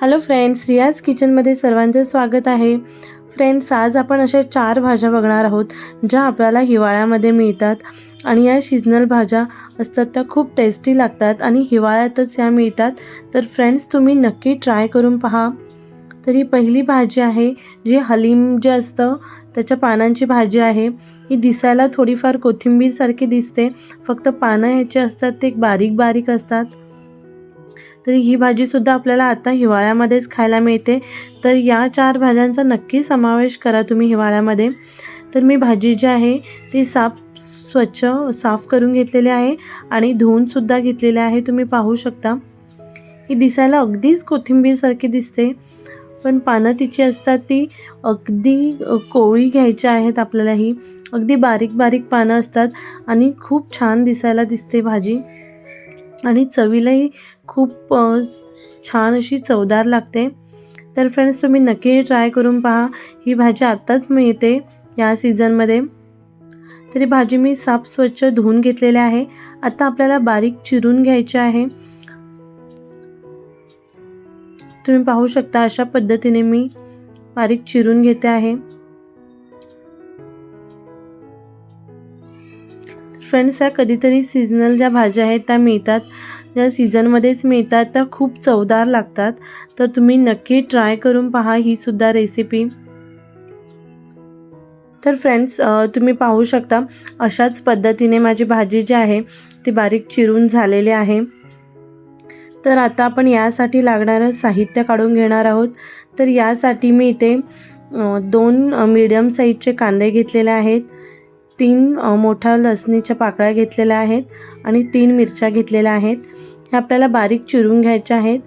Hello friends रियाज किचनमध्ये सर्वांचं स्वागत आहे. फ्रेंड्स आज आपण अशा चार भाज्या बघणार आहोत ज्या आपल्याला हिवाळ्यामध्ये मिळतात. आणि या सीजनल भाज्या असतात त्या खूप टेस्टी लागतात आणि हिवाळ्यातच या मिळतात. तर फ्रेंड्स तुम्ही नक्की ट्राय करून पहा. तर ही पहिली भाजी आहे जी हलीम जे असतं त्याच्या पानांची भाजी आहे. ही दिसायला थोडीफार कोथिंबीरसारखी दिसते फक्त पानं ह्याची असतात ते बारीक बारीक असतात. तर ही भाजीसुद्धा आपल्याला आता हिवाळ्यामध्येच खायला मिळते. तर या चार भाज्यांचा नक्की समावेश करा तुम्ही हिवाळ्यामध्ये. तर मी भाजी जी आहे ती साफ स्वच्छ साफ करून घेतलेली आहे आणि धुवूनसुद्धा घेतलेली आहे. तुम्ही पाहू शकता. ही दिसायला अगदीच कोथिंबीरसारखी दिसते. पण पानं तिची असतात ती अगदी कोळी घ्यायची आहेत आपल्याला ही. अगदी बारीक बारीक पानं असतात आणि खूप छान दिसायला दिसते भाजी. आणि चवीलाही खूप छान अशी चवदार लागते. तर फ्रेंड्स तुम्ही नक्की ट्राय करून पहा. ही भाजी आत्ताच मिळते या सीझनमध्ये तरी भाजी मी साफ स्वच्छ धुवून घेतलेली आहे. आता आपल्याला बारीक चिरून घ्यायचे आहे. तुम्ही पाहू शकता अशा पद्धतीने मी बारीक चिरून घेते आहे. फ्रेंड्स या कधीतरी सीझनल ज्या भाज्या आहेत त्या मिळतात. ज्या सीझनमध्येच मिळतात त्या खूप चवदार लागतात. तर तुम्ही नक्की ट्राय करून पहा ही सुद्धा रेसिपी तर फ्रेंड्स तुम्ही पाहू शकता अशाच पद्धतीने माझी भाजी जी आहे ती बारीक चिरून झालेली आहे. तर आता आपण यासाठी लागणारं साहित्य काढून घेणार आहोत. तर यासाठी मी इथे दोन मीडियम साईजचे कांदे घेतलेले आहेत. तीन मोठ्या लसणीच्या पाकळ्या घेतलेल्या आहेत आणि तीन मिरच्या घेतलेल्या आहेत. हे आपल्याला बारीक चिरून घ्यायच्या आहेत.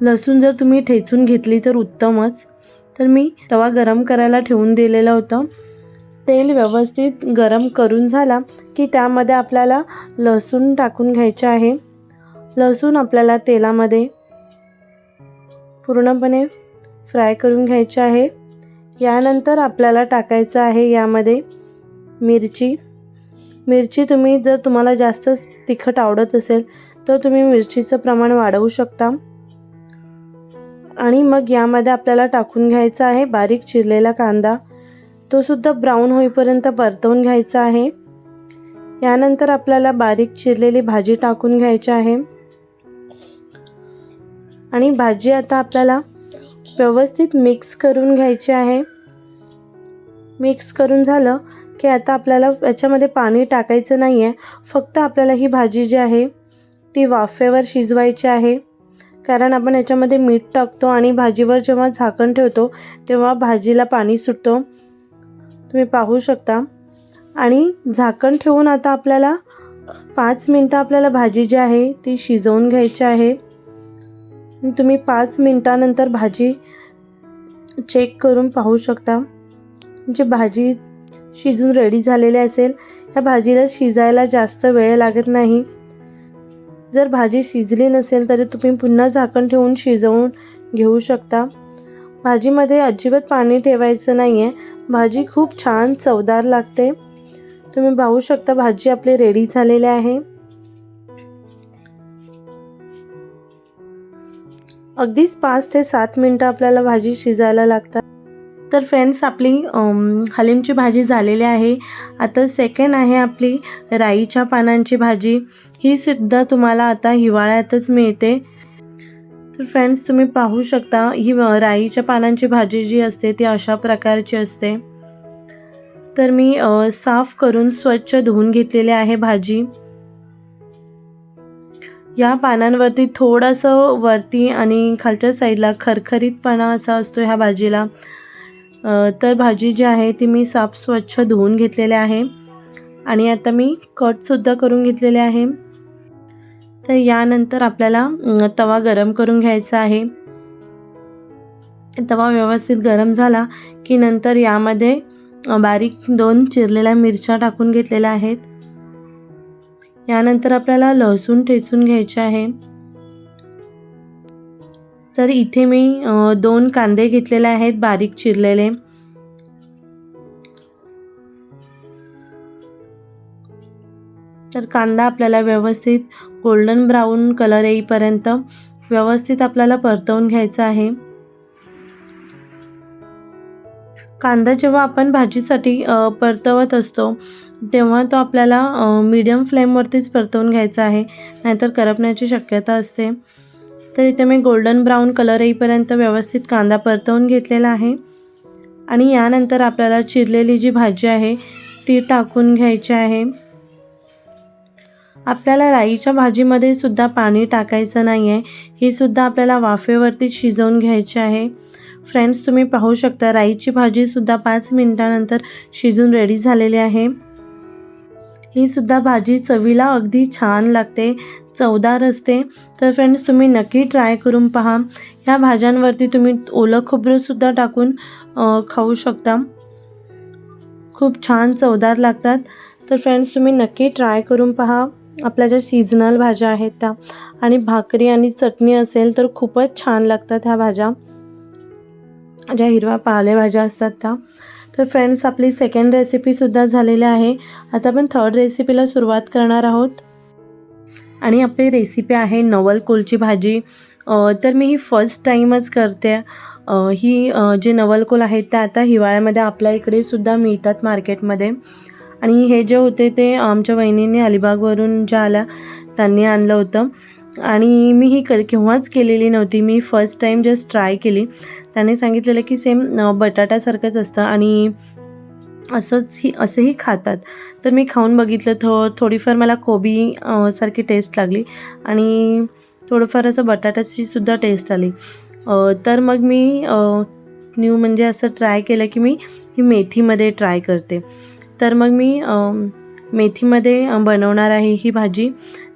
लसूण जर तुम्ही ठेचून घेतली तर उत्तमच. तर मी तवा गरम करायला ठेवून दिलेलं होतं. तेल व्यवस्थित गरम करून झाला की त्यामध्ये आपल्याला लसूण टाकून घ्यायचे आहे. लसूण आपल्याला तेलामध्ये पूर्णपणे फ्राय करून घ्यायचे आहे. यानंतर आपल्याला टाकायचं आहे यामध्ये मिरची. मिरची तुम्ही जर तुम्हाला जास्त तिखट आवडत असेल तर तुम्ही मिरचीचं प्रमाण वाढवू शकता. आणि मग यामध्ये आपल्याला टाकून घ्यायचा आहे बारीक चिरलेला कांदा. तो सुद्धा ब्राऊन होईपर्यंत परतवून घ्यायचा आहे. यानंतर आपल्याला बारीक चिरलेली भाजी टाकून घ्यायची आहे. आणि भाजी आता आपल्याला व्यवस्थित मिक्स करून घ्यायची आहे. मिक्स करून झालं की आता आपल्याला याच्यामध्ये पाणी टाकायचं नाही आहे फक्त आपल्याला ही भाजी जी आहे ती वाफेवर शिजवायची आहे. कारण आपण याच्यामध्ये मीठ टाकतो आणि भाजीवर जेव्हा झाकण ठेवतो तेव्हा भाजीला पाणी सुटतो. तुम्ही पाहू शकता. आणि झाकण ठेवून आता आपल्याला पाच मिनटं आपल्याला भाजी जी आहे ती शिजवून घ्यायची आहे. तुम्ही पाच मिनटानंतर भाजी चेक करून पाहू शकता. म्हणजे भाजी शिजून रेडी झालेले असेल या भाजीला शिजायला जास्त वेळ लागत नाही. जर भाजी शिजली नसेल तरी तुम्ही पुन्हा झाकण ठेवून शिजवून घेऊ शकता. भाजीमध्ये अजिबात पाणी ठेवायचं नाही आहे भाजी खूप छान चवदार लागते. तुम्ही पाहू शकता भाजी आपली रेडी झालेली आहे. अगदीच पाच ते सात मिनटं आपल्याला भाजी शिजायला लागतात. तर फ्रेंड्स आपली हलीमची भाजी झालेली आहे. आता सेकंड आहे आपली राईच्या पानांची भाजी. ही सुद्धा तुम्हाला आता हिवाळ्यातच मिळते. तर फ्रेंड्स तुम्ही पाहू शकता ही राईच्या पानांची भाजी जी असते ती अशा प्रकारची असते. तर मी साफ करून स्वच्छ धुवून घेतलेली आहे भाजी. या पानांवरती थोडंसं वरती आणि खालच्या साईडला खरखरीतपणा असा असतो ह्या भाजीला. तर भाजी जी आहे ती मी साफ स्वच्छ धुवून घेतलेली आहे. आणि आता मी कटसुद्धा करून घेतलेले आहे. तर यानंतर आपल्याला तवा गरम करून घ्यायचा आहे. तवा व्यवस्थित गरम झाला की नंतर यामध्ये बारीक दोन चिरलेल्या मिरच्या टाकून घेतलेल्या आहेत. यानंतर आपल्याला लसूण ठेचून घ्यायचे आहे. तर इथे मी दोन कांदे घेतलेले आहेत बारीक चिरलेले. तर कांदा आपल्याला व्यवस्थित गोल्डन ब्राऊन कलर येईपर्यंत व्यवस्थित आपल्याला परतवून घ्यायचा आहे. कांदा जेव्हा आपण भाजीसाठी परतवत असतो तेव्हा तो आपल्याला मीडियम फ्लेमवरतीच परतवून घ्यायचा आहे नाहीतर करपण्याची शक्यता असते. तर इथे मी गोल्डन ब्राऊन कलर येईपर्यंत व्यवस्थित कांदा परतवून घेतलेला आहे. आणि यानंतर आपल्याला चिरलेली जी भाजी आहे ती टाकून घ्यायची आहे. आपल्याला राईच्या भाजीमध्ये सुद्धा पाणी टाकायचं नाही आहे ही सुद्धा आपल्याला वाफेवरती शिजवून घ्यायची आहे. फ्रेंड्स तुम्ही पाहू शकता राईची भाजीसुद्धा पाच मिनटानंतर शिजून रेडी झालेली आहे. ही सुद्धा भाजी चवीला अगदी छान लागते. चवदार असते तर फ्रेंड्स तुम्ही नक्की ट्राय करून पहा. ह्या भाज्यांवरती तुम्ही ओलं खोबरंसुद्धा टाकून खाऊ शकता. खूप छान चवदार लागतात. तर फ्रेंड्स तुम्ही नक्की ट्राय करून पहा. आपल्या ज्या सीझनल भाज्या आहेत त्या. आणि भाकरी आणि चटणी असेल तर खूपच छान लागतात ह्या भाज्या. ज्या हिरव्या पालेभाज्या असतात त्या. तर फ्रेंड्स आपली सेकंड रेसिपीसुद्धा झालेली आहे. आता आपण थर्ड रेसिपीला सुरुवात करणार आहोत. आणि आपली रेसिपी आहे नवल कोलची भाजी. तर मी ही फर्स्ट टाईमच करते. ही जे नवलकोल आहेत ते आता हिवाळ्यामध्ये आपल्या इकडे सुद्धा मिळतात मार्केटमध्ये. आणि हे जे होते ते आमच्या वहिनीने अलिबागवरून ज्या आल्या त्यांनी आणलं होतं. आणि मी ही क केव्हाच केलेली नव्हती. मी फर्स्ट टाईम जस्ट ट्राय केली. त्याने सांगितलेलं की सेम बटाट्यासारखंच असतं आणि असंच ही असंही खातात. तर मी खाऊन बघितलं थो थोडीफार मला कोबी सारखी टेस्ट लागली आणि थोडंफार असं बटाट्याची सुद्धा टेस्ट आली. तर मग मी न्यू म्हणजे असं ट्राय केलं की मी ही मेथीमध्ये ट्राय करते. तर मग मी मेथीमध्ये बनवणार आहे ही भाजी.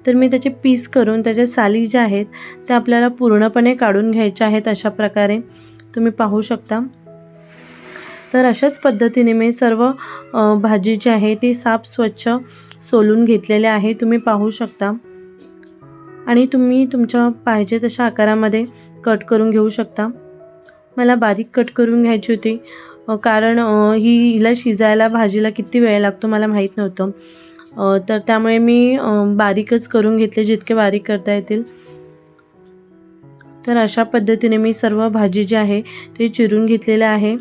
तर मी त्याचे पीस करून त्याच्या साली ज्या आहेत त्या आपल्याला पूर्णपणे काढून घ्यायच्या आहेत अशा प्रकारे. तुम्ही पाहू शकता. तर अशाच पद्धतीने मी सर्व भाजी जी आहे ती साफ स्वच्छ सोलून घेतलेले आहे. तुम्ही पाहू शकता. आणि तुम्ही तुमच्या पाहिजे तशा आकारामध्ये कट करून घेऊ शकता. मला बारीक कट करून घ्यायची होती कारण ही हिला शिजायला भाजीला किती वेळ लागतो मला माहीत नव्हतं. तर त्यामुळे मी बारीकच करून घेतले जितके बारीक करता येतील. तर अशा पद्धतीने मी सर्व भाजी जी आहे ते चिरून घेतलेलं आहे.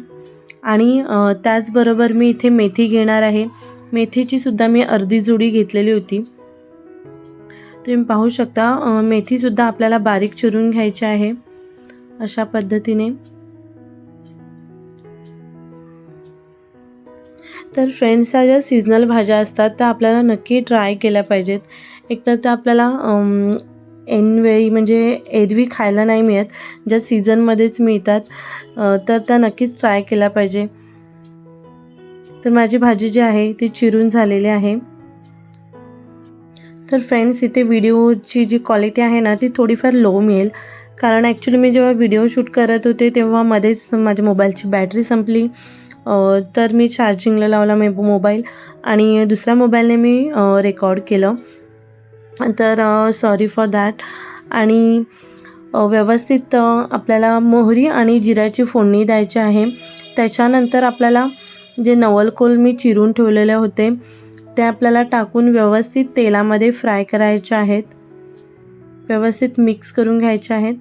आणि त्याचबरोबर मी इथे मेथी घेणार आहे. मेथीची सुद्धा मी अर्धी जुडी घेतलेली होती. तुम्ही पाहू शकता मेथीसुद्धा आपल्याला बारीक चिरून घ्यायची आहे अशा पद्धतीने. तर फ्रेंड्स ह्या ज्या सीझनल भाज्या असतात त्या आपल्याला नक्की ट्राय केल्या पाहिजेत. एकतर त्या आपल्याला ऐनवेळी म्हणजे एरवी खायला नाही मिळत ज्या सीझनमध्येच मिळतात तर त्या नक्कीच ट्राय केल्या पाहिजे. तर माझी भाजी जी आहे ती चिरून झालेली आहे. तर फ्रेंड्स इथे व्हिडिओची जी क्वालिटी आहे ना ती थोडीफार लो मिळेल. कारण ॲक्च्युली मी जेव्हा व्हिडिओ शूट करत होते तेव्हा मध्येच माझ्या मोबाईलची बॅटरी संपली. तर मी चार्जिंगला लावला मे मोबाईल आणि दुसऱ्या मोबाईलने मी रेकॉर्ड केलं. तर सॉरी फॉर दॅट आणि व्यवस्थित आपल्याला मोहरी आणि जिऱ्याची फोडणी द्यायची आहे. त्याच्यानंतर आपल्याला जे नवलकोल मी चिरून ठेवलेले होते ते आपल्याला टाकून व्यवस्थित तेलामध्ये फ्राय करायचे आहेत. व्यवस्थित मिक्स करून घ्यायचे आहेत.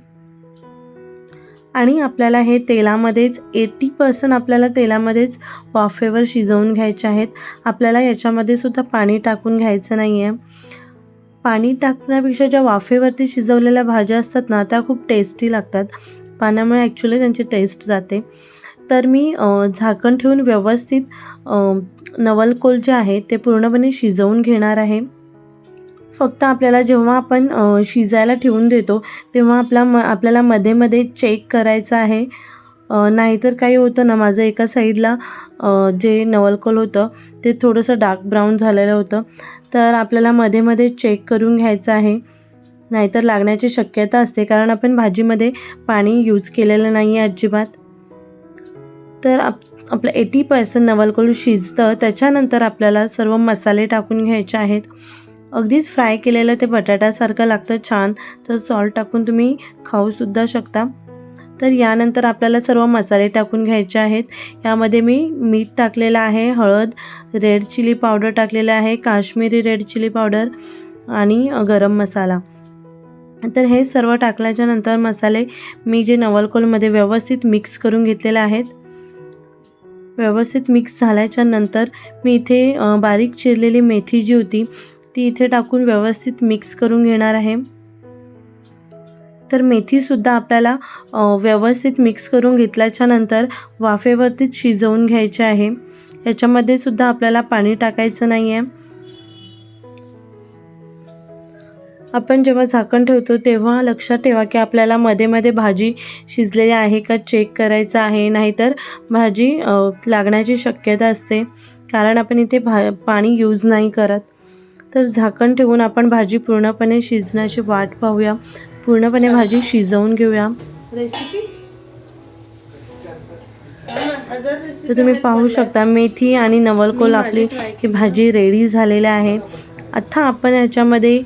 आणि आपल्याला हे तेलामध्येच एटी पर्सेंट आपल्याला तेलामध्येच वाफेवर शिजवून घ्यायचे आहेत. आपल्याला याच्यामध्ये सुद्धा पाणी टाकून घ्यायचं नाही आहे पाणी टाकण्यापेक्षा ज्या वाफेवरती शिजवलेल्या भाज्या असतात ना त्या खूप टेस्टी लागतात. पाण्यामुळे ॲक्च्युली त्यांची टेस्ट जाते. तर मी झाकण ठेवून व्यवस्थित नवलकोल जे आहे ते पूर्णपणे शिजवून घेणार आहे. फक्त आपल्याला जेव्हा आपण शिजायला ठेवून देतो तेव्हा आपला म आपल्याला मध्ये मध्ये चेक करायचं आहे. नाहीतर काही होतं ना माझं एका साईडला जे नवलकोल होतं ते थोडंसं डार्क ब्राऊन झालेलं होतं. तर आपल्याला मध्ये मध्ये चेक करून घ्यायचं आहे. नाहीतर लागण्याची शक्यता असते कारण आपण भाजीमध्ये पाणी यूज केलेलं नाही आहे अजिबात. तर आप आपलं एटी पर्सेंट नवलकोल शिजतं. त्याच्यानंतर आपल्याला सर्व मसाले टाकून घ्यायचे आहेत. अगदीच फ्राय केलेलं ते बटाट्यासारखं लागतं छान. तर सॉल्ट टाकून तुम्ही खाऊसुद्धा शकता. तर यानंतर आपल्याला सर्व मसाले टाकून घ्यायचे आहेत. यामध्ये मी मीठ टाकलेलं आहे हळद रेड चिली पावडर टाकलेलं आहे काश्मीरी रेड चिली पावडर आणि गरम मसाला. तर हे सर्व टाकल्याच्या नंतर मसाले मी जे नवलकोलमध्ये व्यवस्थित मिक्स करून घेतलेले आहेत. व्यवस्थित मिक्स झाल्याच्यानंतर मी इथे बारीक चिरलेली मेथी जी होती ती इथे टाकून व्यवस्थित मिक्स करून घेणार आहे. तर मेथीसुद्धा आपल्याला व्यवस्थित मिक्स करून घेतल्याच्या नंतर वाफेवरतीच शिजवून घ्यायचे आहे. याच्यामध्ये सुद्धा आपल्याला पाणी टाकायचं नाही आहे आपण जेव्हा झाकण ठेवतो तेव्हा लक्षात ठेवा की आपल्याला मध्ये मध्ये भाजी शिजलेली आहे का चेक करायचं आहे. नाहीतर भाजी लागण्याची शक्यता असते. कारण आपण इथे भा पाणी यूज नाही करत. तर झाकण ठेवून आपण भाजी पूर्णपणे शिजण्याची वाट पाहूया. पूर्णपणे भाजी शिजवून घेऊया. रेसिपी तर तुम्ही पाहू शकता मेथी आणि नवलकोल आपली ही भाजी रेडी झालेली आहे. आता आपण याच्यामध्ये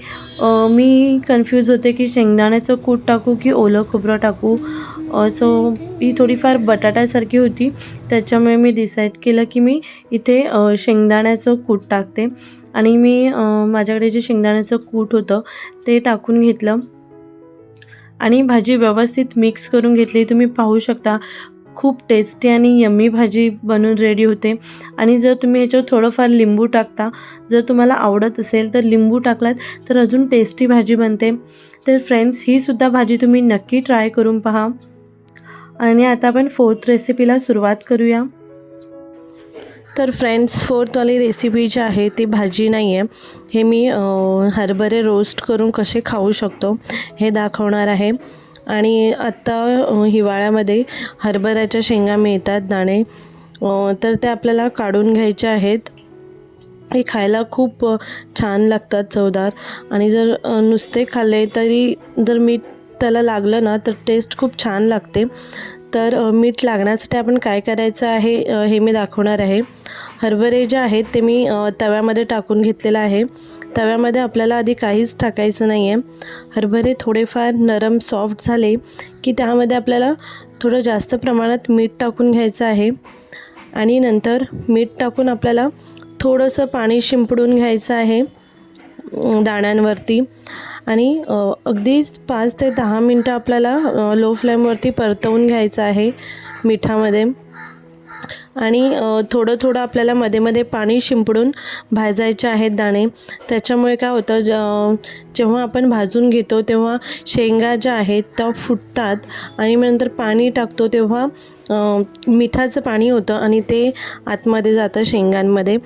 मी कन्फ्यूज होते की शेंगदाण्याचं कूट टाकू की ओलं खोबरं टाकू? सो ही थोडीफार बटाट्यासारखी होती. त्याच्यामुळे मी डिसाईड केलं की मी इथे शेंगदाण्याचं कूट टाकते. आणि मी माझ्याकडे जे शेंगदाण्याचं कूट होतं ते टाकून घेतलं. आणि भाजी व्यवस्थित मिक्स करून घेतली. तुम्ही पाहू शकता खूप टेस्टी आणि यम्मी भाजी बनून रेडी होते. आणि जर तुम्ही याच्यावर थोडंफार लिंबू टाकता जर तुम्हाला आवडत असेल तर लिंबू टाकलात तर अजून टेस्टी भाजी बनते. तर फ्रेंड्स ही सुद्धा भाजी तुम्ही नक्की ट्राय करून पहा. आणि आता आपण फोर्थ रेसिपीला सुरुवात करूया. तर फ्रेंड्स फोर्थवाली रेसिपी जी आहे ती भाजी नाही आहे हे मी हरभरे रोस्ट करून कसे खाऊ शकतो हे दाखवणार आहे. आणि आत्ता हिवाळ्यामध्ये हरभऱ्याच्या शेंगा मिळतात दाणे. तर ते आपल्याला काढून घ्यायचे आहेत. हे खायला खूप छान लागतात चवदार. आणि जर नुसते खाल्ले तरी जर मीठ त्याला लागलं ना तर टेस्ट खूप छान लागते. तर मीठ लागण्यासाठी आपण काय करायचं आहे हे मी दाखवणार आहे. हरभरे जे आहेत ते मी तव्यामध्ये टाकून घेतलेलं आहे. तव्यामध्ये आपल्याला आधी काहीच टाकायचं नाही आहे हरभरे थोडेफार नरम सॉफ्ट झाले की त्यामध्ये आपल्याला थोडं जास्त प्रमाणात मीठ टाकून घ्यायचं आहे. आणि नंतर मीठ टाकून आपल्याला थोडंसं पाणी शिंपडून घ्यायचं आहे. दाण्यांवरती. आणि अगदीच पाच ते दहा मिनटं आपल्याला लो फ्लेमवरती परतवून घ्यायचं आहे मिठामध्ये. आणि थोडं थोडं आपल्याला मध्ये मध्ये पाणी शिंपडून भाजायचे आहेत दाणे. त्याच्यामुळे काय होतं ज जेव्हा आपण भाजून घेतो तेव्हा शेंगा ज्या आहेत त्या फुटतात आणि मग नंतर पाणी टाकतो तेव्हा मिठाचं पाणी होतं आणि ते आतमध्ये जातं शेंगांमध्ये.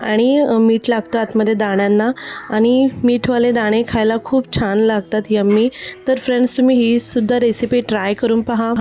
आणि मीठ लागतं आतमध्ये दाण्यांना आणि मीठवाले दाणे खायला खूप छान लागतात यम्मी. तर फ्रेंड्स तुम्ही ही सुद्धा रेसिपी ट्राय करून पहा.